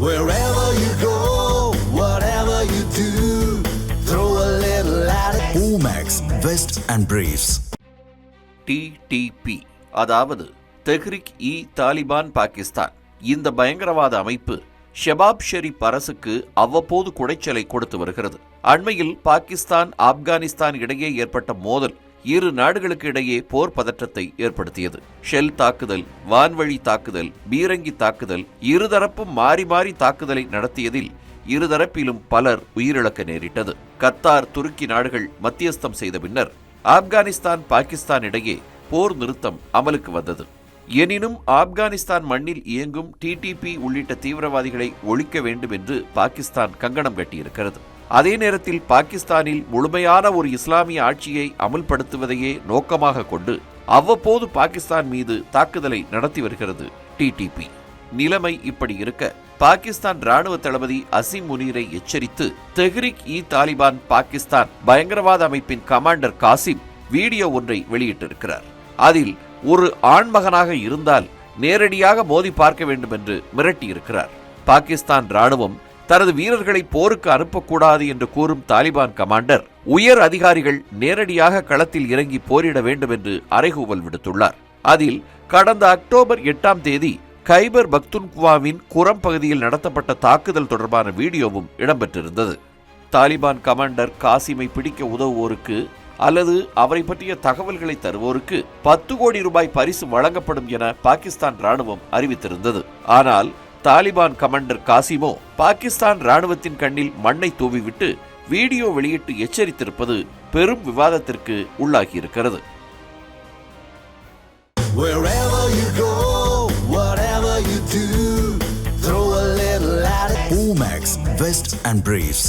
Wherever you go, whatever you do, throw a little at it. Omax, Vest and Briefs. TTP அதாவது தெஹ்ரிக் இ தாலிபான் பாகிஸ்தான் இந்த பயங்கரவாத அமைப்பு ஷெபாப் ஷெரீப் அரசுக்கு அவ்வப்போது குடைச்சலை கொடுத்து வருகிறது அண்மையில் பாகிஸ்தான் ஆப்கானிஸ்தான் இடையே ஏற்பட்ட மோதல் இரு நாடுகளுக்கு இடையே போர் பதற்றத்தை ஏற்படுத்தியது. ஷெல் தாக்குதல் வான்வழி தாக்குதல் பீரங்கி தாக்குதல் இருதரப்பும் மாறி மாறி தாக்குதலை நடத்தியதில் இருதரப்பிலும் பலர் உயிரிழக்க நேரிட்டது. கத்தார் துருக்கி நாடுகள் மத்தியஸ்தம் செய்த பின்னர் ஆப்கானிஸ்தான் பாகிஸ்தான் இடையே போர் நிறுத்தம் அமலுக்கு வந்தது. எனினும் ஆப்கானிஸ்தான் மண்ணில் இயங்கும் டிடிபி உள்ளிட்ட தீவிரவாதிகளை ஒழிக்க வேண்டும் என்று பாகிஸ்தான் கங்கணம் கட்டியிருக்கிறது. அதே நேரத்தில் பாகிஸ்தானில் முழுமையான ஒரு இஸ்லாமிய ஆட்சியை அமுல்படுத்துவதையே நோக்கமாக கொண்டு அவ்வப்போது பாகிஸ்தான் மீது தாக்குதலை நடத்தி வருகிறது. டிடிபி நிலைமை இப்படி இருக்க பாகிஸ்தான் ராணுவ தளபதி அசிம் முனீரை எச்சரித்து தெஹ்ரிக் இ தாலிபான் பாகிஸ்தான் பயங்கரவாத அமைப்பின் கமாண்டர் காசிம் வீடியோ ஒன்றை வெளியிட்டிருக்கிறார். அதில் ஒரு ஆண்மகனாக இருந்தால் நேரடியாக மோதி பார்க்க வேண்டும் என்று மிரட்டியிருக்கிறார். பாகிஸ்தான் ராணுவம் தனது வீரர்களை போருக்கு அனுப்பக்கூடாது என்று கூறும் தாலிபான் கமாண்டர் உயர் அதிகாரிகள் நேரடியாக களத்தில் இறங்கி போரிட வேண்டும் என்று அறைகூவல் விடுத்துள்ளார். அதில் கடந்த அக்டோபர் எட்டாம் தேதி கைபர் பக்துன்குவாவின் குரம் பகுதியில் நடத்தப்பட்ட தாக்குதல் தொடர்பான வீடியோவும் இடம்பெற்றிருந்தது. தாலிபான் கமாண்டர் காசிமை பிடிக்க உதவுவோருக்கு அல்லது அவரை பற்றிய தகவல்களை தருவோருக்கு பத்து கோடி ரூபாய் பரிசு வழங்கப்படும் என பாகிஸ்தான் ராணுவம் அறிவித்திருந்தது. ஆனால் தாலிபான் கமாண்டர் காசிமோ பாகிஸ்தான் ராணுவத்தின் கண்ணில் மண்ணை தூவிவிட்டு வீடியோ வெளியிட்டு எச்சரித்திருப்பது பெரும் விவாதத்திற்கு உள்ளாகியிருக்கிறது. Omax, Vest and Briefs.